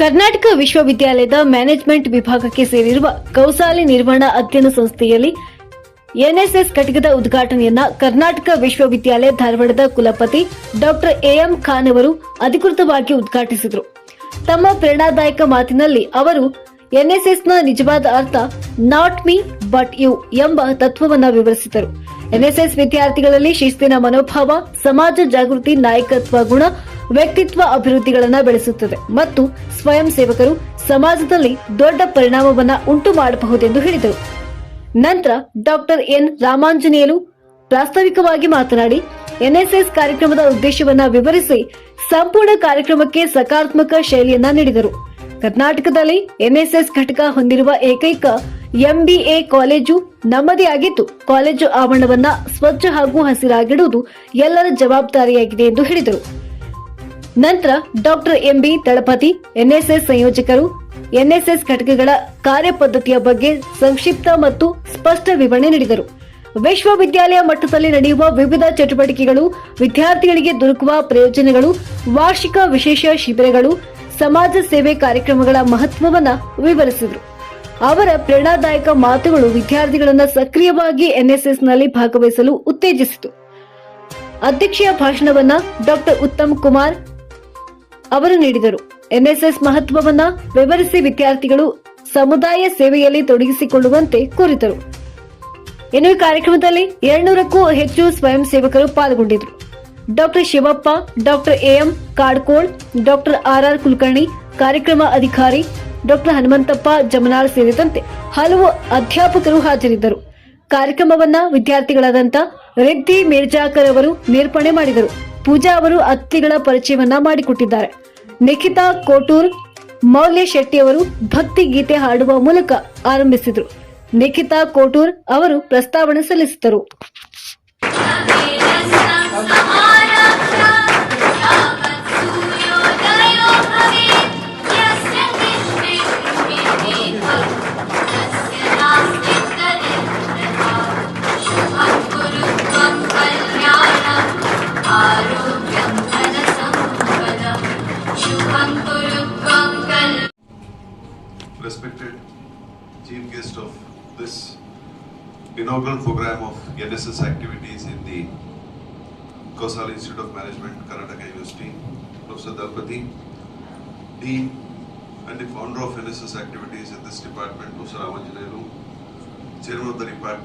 ಕರ್ನಾಟಕ ವಿಶ್ವವಿದ್ಯಾಲಯದ ಮ್ಯಾನೇಜ್ಮೆಂಟ್ ವಿಭಾಗಕ್ಕೆ ಸೇರಿರುವ ಕೌಸಾಲಿ ನಿರ್ವಹಣಾ ಅಧ್ಯಯನ ಸಂಸ್ಥೆಯಲ್ಲಿ ಎನ್ಎಸ್ಎಸ್ ಘಟಕದ ಉದ್ಘಾಟನೆಯನ್ನ ಕರ್ನಾಟಕ ವಿಶ್ವವಿದ್ಯಾಲಯ ಧಾರವಾಡದ ಕುಲಪತಿ ಡಾಕ್ಟರ್ ಎಎಂ ಖಾನ್ ಅವರು ಅಧಿಕೃತವಾಗಿ ಉದ್ಘಾಟಿಸಿದರು. ತಮ್ಮ ಪ್ರೇರಣಾದಾಯಕ ಮಾತಿನಲ್ಲಿ ಅವರು, ಎನ್ಎಸ್ಎಸ್ನ ನಿಜವಾದ ಅರ್ಥ ನಾಟ್ ಮೀ, ಬಟ್ ಯು ಎಂಬ ತತ್ವವನ್ನು ವಿವರಿಸಿದರು. ಎನ್ಎಸ್ಎಸ್ ವಿದ್ಯಾರ್ಥಿಗಳಲ್ಲಿ ಶಿಸ್ತಿನ ಮನೋಭಾವ, ಸಮಾಜ ಜಾಗೃತಿ, ನಾಯಕತ್ವ ಗುಣ ವ್ಯಕ್ತಿತ್ವ ಅಭಿವೃದ್ಧಿಗಳನ್ನ ಬೆಳೆಸುತ್ತದೆ ಮತ್ತು ಸ್ವಯಂ ಸೇವಕರು ಸಮಾಜದಲ್ಲಿ ದೊಡ್ಡ ಪರಿಣಾಮವನ್ನ ಉಂಟು ಮಾಡಬಹುದೆಂದು ಹೇಳಿದರು. ನಂತರ ಡಾಕ್ಟರ್ ಎನ್ ರಾಮಾಂಜನೇಯಲು ಪ್ರಾಸ್ತಾವಿಕವಾಗಿ ಮಾತನಾಡಿ, ಎನ್ಎಸ್ಎಸ್ ಕಾರ್ಯಕ್ರಮದ ಉದ್ದೇಶವನ್ನ ವಿವರಿಸಿ ಸಂಪೂರ್ಣ ಕಾರ್ಯಕ್ರಮಕ್ಕೆ ಸಕಾರಾತ್ಮಕ ಶೈಲಿಯನ್ನ ನೀಡಿದರು. ಕರ್ನಾಟಕದಲ್ಲಿ ಎನ್ಎಸ್ಎಸ್ ಘಟಕ ಹೊಂದಿರುವ ಏಕೈಕ ಎಂಬಿಎ ಕಾಲೇಜು ನಮ್ಮದೇ ಆಗಿದ್ದು, ಕಾಲೇಜು ಆವರಣವನ್ನ ಸ್ವಚ್ಛ ಹಾಗೂ ಹಸಿರಾಗಿಡುವುದು ಎಲ್ಲರ ಜವಾಬ್ದಾರಿಯಾಗಿದೆ ಎಂದು ಹೇಳಿದರು. ನಂತರ doctor M B Talapathi, NSS ಸಂಯೋಜಕರು, NSS ಘಟಕಗಳ ಕಾರ್ಯಪದ್ಧತಿಯ ಬಗ್ಗೆ ಸಂಕ್ಷಿಪ್ತ ಮತ್ತು ಸ್ಪಷ್ಟ ವಿವರಣೆ ನೀಡಿದರು. ವಿಶ್ವವಿದ್ಯಾಲಯ ಮಟ್ಟದಲ್ಲಿ ನಡೆಯುವ ವಿವಿಧ ಚಟುವಟಿಕೆಗಳು, ವಿದ್ಯಾರ್ಥಿಗಳಿಗೆ ದೊರಕುವ ಪ್ರಯೋಜನಗಳು, ವಾರ್ಷಿಕ ವಿಶೇಷ ಶಿಬಿರಗಳು, ಸಮಾಜ ಸೇವೆ ಕಾರ್ಯಕ್ರಮಗಳ ಮಹತ್ವವನ್ನು ವಿವರಿಸಿದರು. ಅವರ ಪ್ರೇರಣಾದಾಯಕ ಮಾತುಗಳು ವಿದ್ಯಾರ್ಥಿಗಳನ್ನು ಸಕ್ರಿಯವಾಗಿ ಎನ್ಎಸ್ಎಸ್ನಲ್ಲಿ ಭಾಗವಹಿಸಲು ಉತ್ತೇಜಿಸಿತು. ಅಧ್ಯಕ್ಷೀಯ ಭಾಷಣವನ್ನ ಡಾಕ್ಟರ್ ಉತ್ತಮ್ ಕುಮಾರ್ ಅವರು ನೀಡಿದರು. ಎನ್ಎಸ್ಎಸ್ ಮಹತ್ವವನ್ನ ವಿವರಿಸಿ ವಿದ್ಯಾರ್ಥಿಗಳು ಸಮುದಾಯ ಸೇವೆಯಲ್ಲಿ ತೊಡಗಿಸಿಕೊಳ್ಳುವಂತೆ ಕೋರಿದರು. ಇನ್ನು ಈ ಕಾರ್ಯಕ್ರಮದಲ್ಲಿ ಎರಡ್ನೂರಕ್ಕೂ ಹೆಚ್ಚು ಸ್ವಯಂ ಸೇವಕರು ಪಾಲ್ಗೊಂಡಿದ್ದರು. Doctor Shivappa, doctor A M Kadkol, doctor R R Kulkarni, ಕಾರ್ಯಕ್ರಮ ಅಧಿಕಾರಿ ಡಾಕ್ಟರ್ ಹನುಮಂತಪ್ಪ ಜಮನಾಳ್ ಸೇರಿದಂತೆ ಹಲವು ಅಧ್ಯಾಪಕರು ಹಾಜರಿದ್ದರು. ಕಾರ್ಯಕ್ರಮವನ್ನ ವಿದ್ಯಾರ್ಥಿಗಳಾದಂತ ರೆಡ್ಡಿ ಮಿರ್ಜಾಕರ್ ಅವರು ನಿರ್ಪಣೆ ಮಾಡಿದರು. ಪೂಜಾ ಅವರು ಅತಿಥಿಗಳ ಪರಿಚಯವನ್ನ ಮಾಡಿಕೊಟ್ಟಿದ್ದಾರೆ. ನಿಖಿತಾ ಕೋಟೂರ್, ಮೌಲ್ಯ ಶೆಟ್ಟಿ ಅವರು ಭಕ್ತಿ ಗೀತೆ ಹಾಡುವ ಮೂಲಕ ಆರಂಭಿಸಿದರು. ನಿಖಿತಾ ಕೋಟೂರ್ ಅವರು ಪ್ರಸ್ತಾವನೆ ಸಲ್ಲಿಸಿದರು. Respected chief guest of this inaugural program of NSS activities in the Kosal Institute of Management, Karnataka University, Professor Dalpati, Dean and the founder of NSS activities in this department, Professor Ramanjanelu, Chairman of the department,